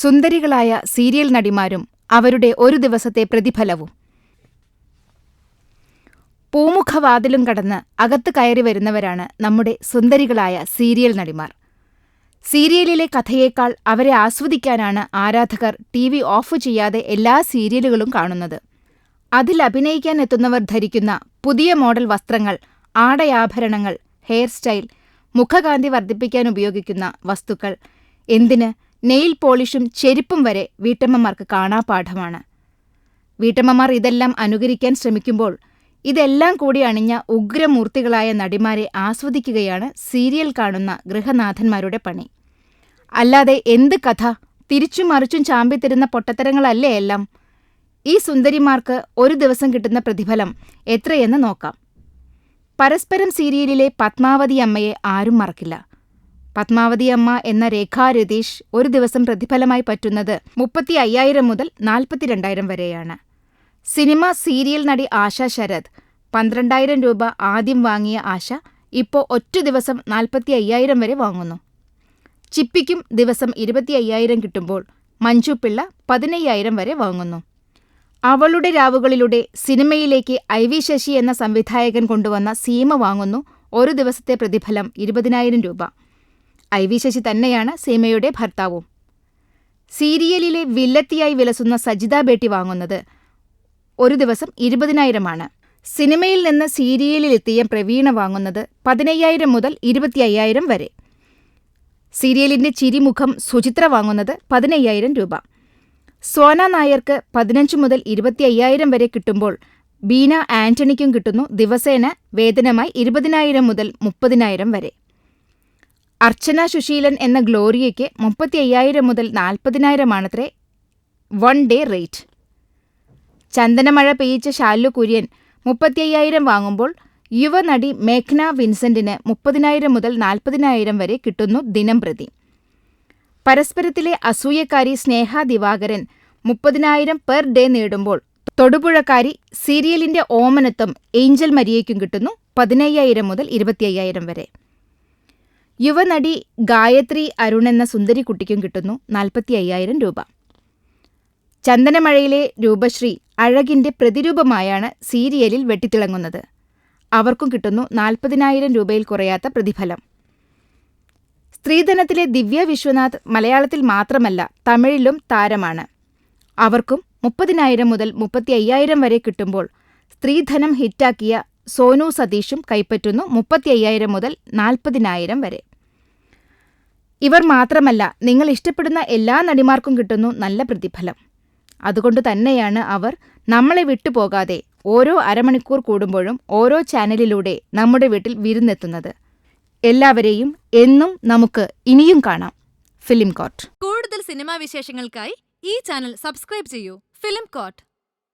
സുന്ദരികളായ serial നടിമാരും അവരുടെ ഒരു ദിവസത്തെ പ്രതിഫലവും. പൂമുഖവാതിലും കടന്ന് അകത്ത് കയറി വരുന്നവരാണ് നമ്മുടെ സുന്ദരികളായ സീരിയൽ നടിമാർ. സീരിയലിലെ കഥയേക്കാൾ അവരെ ആസ്വദിക്കാനാണ് ആരാധകർ ടി വി ഓഫ് ചെയ്യാതെ എല്ലാ സീരിയലുകളും കാണുന്നത്. അതിൽ അഭിനയിക്കാൻ എത്തുന്നവർ ധരിക്കുന്ന പുതിയ മോഡൽ വസ്ത്രങ്ങൾ ആടയാഭരണങ്ങൾ ഹെയർ സ്റ്റൈൽ മുഖകാന്തി വർദ്ധിപ്പിക്കാൻ ഉപയോഗിക്കുന്ന വസ്തുക്കൾ എന്തിന് നെയിൽ പോളിഷും ചെരുപ്പും വരെ വീട്ടമ്മമാർക്ക് കാണാപാഠമാണ്. വീട്ടമ്മമാർ ഇതെല്ലാം അനുകരിക്കാൻ ശ്രമിക്കുമ്പോൾ ഇതെല്ലാം കൂടി അണിഞ്ഞ ഉഗ്രമൂർത്തികളായ നടിമാരെ ആസ്വദിക്കുകയാണ് സീരിയൽ കാണുന്ന ഗൃഹനാഥന്മാരുടെ പണി. അല്ലാതെ എന്ത് കഥ? തിരിച്ചും മറിച്ചും ചാമ്പിത്തരുന്ന പൊട്ടത്തരങ്ങളല്ലേ എല്ലാം? ഈ സുന്ദരിമാർക്ക് ഒരു ദിവസം കിട്ടുന്ന പ്രതിഫലം എത്രയെന്ന് നോക്കാം. പരസ്പരം സീരിയലിലെ പത്മാവതി അമ്മയെ ആരും മറക്കില്ല. പത്മാവതി അമ്മ എന്ന രേഖാ രതീഷ് ഒരു ദിവസം പ്രതിഫലമായി പറ്റുന്നത് മുപ്പത്തി അയ്യായിരം മുതൽ നാൽപ്പത്തിരണ്ടായിരം വരെയാണ്. സിനിമ സീരിയൽ നടി ആശ ശരത് പന്ത്രണ്ടായിരം രൂപ ആദ്യം വാങ്ങിയ ആശ ഇപ്പോൾ ഒറ്റ ദിവസം നാൽപ്പത്തി അയ്യായിരം വരെ വാങ്ങുന്നു. ചിപ്പിക്കും ദിവസം ഇരുപത്തി അയ്യായിരം കിട്ടുമ്പോൾ മഞ്ജു പിള്ള പതിനയ്യായിരം വരെ വാങ്ങുന്നു. അവളുടെ രാവുകളിലൂടെ സിനിമയിലേക്ക് ഐ വി ശശി എന്ന സംവിധായകൻ കൊണ്ടുവന്ന സീമ വാങ്ങുന്നു. ഒരു ദിവസത്തെ പ്രതിഫലം ഇരുപതിനായിരം രൂപ. ഐ വി ശശി തന്നെയാണ് സീമയുടെ ഭർത്താവും. സീരിയലിലെ വില്ലത്തിയായി വിലസുന്ന സജിത ബേട്ടി വാങ്ങുന്നത് ഒരു ദിവസം ഇരുപതിനായിരമാണ്. സിനിമയിൽ നിന്ന് സീരിയലിലെത്തിയ പ്രവീണ വാങ്ങുന്നത് പതിനയ്യായിരം മുതൽ ഇരുപത്തി അയ്യായിരം വരെ. സീരിയലിന്റെ ചിരിമുഖം സുചിത്ര വാങ്ങുന്നത് പതിനയ്യായിരം രൂപ. സോന നായർക്ക് പതിനഞ്ച് മുതൽ ഇരുപത്തി അയ്യായിരം വരെ കിട്ടുമ്പോൾ ബീന ആന്റണിക്കും കിട്ടുന്നു ദിവസേന വേതനമായി ഇരുപതിനായിരം മുതൽ മുപ്പതിനായിരം വരെ. അർച്ചന സുശീലൻ എന്ന ഗ്ലോറിയയ്ക്ക് മുപ്പത്തി അയ്യായിരം മുതൽ നാൽപ്പതിനായിരമാണത്രേ വൺ ഡേ റേറ്റ് ചന്ദനമഴ പെയ്യിച്ച ശാലു കുര്യൻ മുപ്പത്തി അയ്യായിരം വാങ്ങുമ്പോൾ യുവനടി മേഘ്ന വിൻസെന്റിന് മുപ്പതിനായിരം മുതൽ നാൽപ്പതിനായിരം വരെ കിട്ടുന്നു ദിനം പ്രതി പരസ്പരത്തിലെ അസൂയക്കാരി സ്നേഹ ദിവാകരൻ മുപ്പതിനായിരം പെർ ഡേ നേടുമ്പോൾ തൊടുപുഴക്കാരി സീരിയലിന്റെ ഓമനത്വം ഏഞ്ചൽ മരിയയ്ക്കും കിട്ടുന്നു പതിനയ്യായിരം മുതൽ ഇരുപത്തിയ്യായിരം വരെ. യുവനടി ഗായത്രി അരുൺ എന്ന സുന്ദരി കുട്ടിക്കും കിട്ടുന്നു നാൽപ്പത്തി അയ്യായിരം രൂപ. ചന്ദനമഴയിലെ രൂപശ്രീ അഴകിന്റെ പ്രതിരൂപമായാണ് സീരിയലിൽ വെട്ടിത്തിളങ്ങുന്നത്. അവർക്കും കിട്ടുന്നു നാൽപ്പതിനായിരം രൂപയിൽ കുറയാത്ത പ്രതിഫലം. സ്ത്രീധനത്തിലെ ദിവ്യ വിശ്വനാഥ് മലയാളത്തിൽ മാത്രമല്ല തമിഴിലും താരമാണ്. അവർക്കും മുപ്പതിനായിരം മുതൽ മുപ്പത്തി അയ്യായിരം വരെ കിട്ടുമ്പോൾ സ്ത്രീധനം ഹിറ്റാക്കിയ സോനു സതീഷും കൈപ്പറ്റുന്നു മുപ്പത്തി അയ്യായിരം മുതൽ നാൽപ്പതിനായിരം വരെ. ഇവർ മാത്രമല്ല നിങ്ങൾ ഇഷ്ടപ്പെടുന്ന എല്ലാ നടിമാർക്കും കിട്ടുന്നു നല്ല പ്രതിഫലം. അതുകൊണ്ട് തന്നെയാണ് അവർ നമ്മളെ വിട്ടുപോകാതെ ഓരോ അരമണിക്കൂർ കൂടുമ്പോഴും ഓരോ ചാനലിലൂടെ നമ്മുടെ വീട്ടിൽ വിരുന്നെത്തുന്നത്. എല്ലാവരെയും എന്നും നമുക്ക് ഇനിയും കാണാം. ഫിലിം കോട്ട് കൂടുതൽ സിനിമാ വിശേഷങ്ങൾക്കായി ഈ ചാനൽ സബ്സ്ക്രൈബ് ചെയ്യൂ. Film coat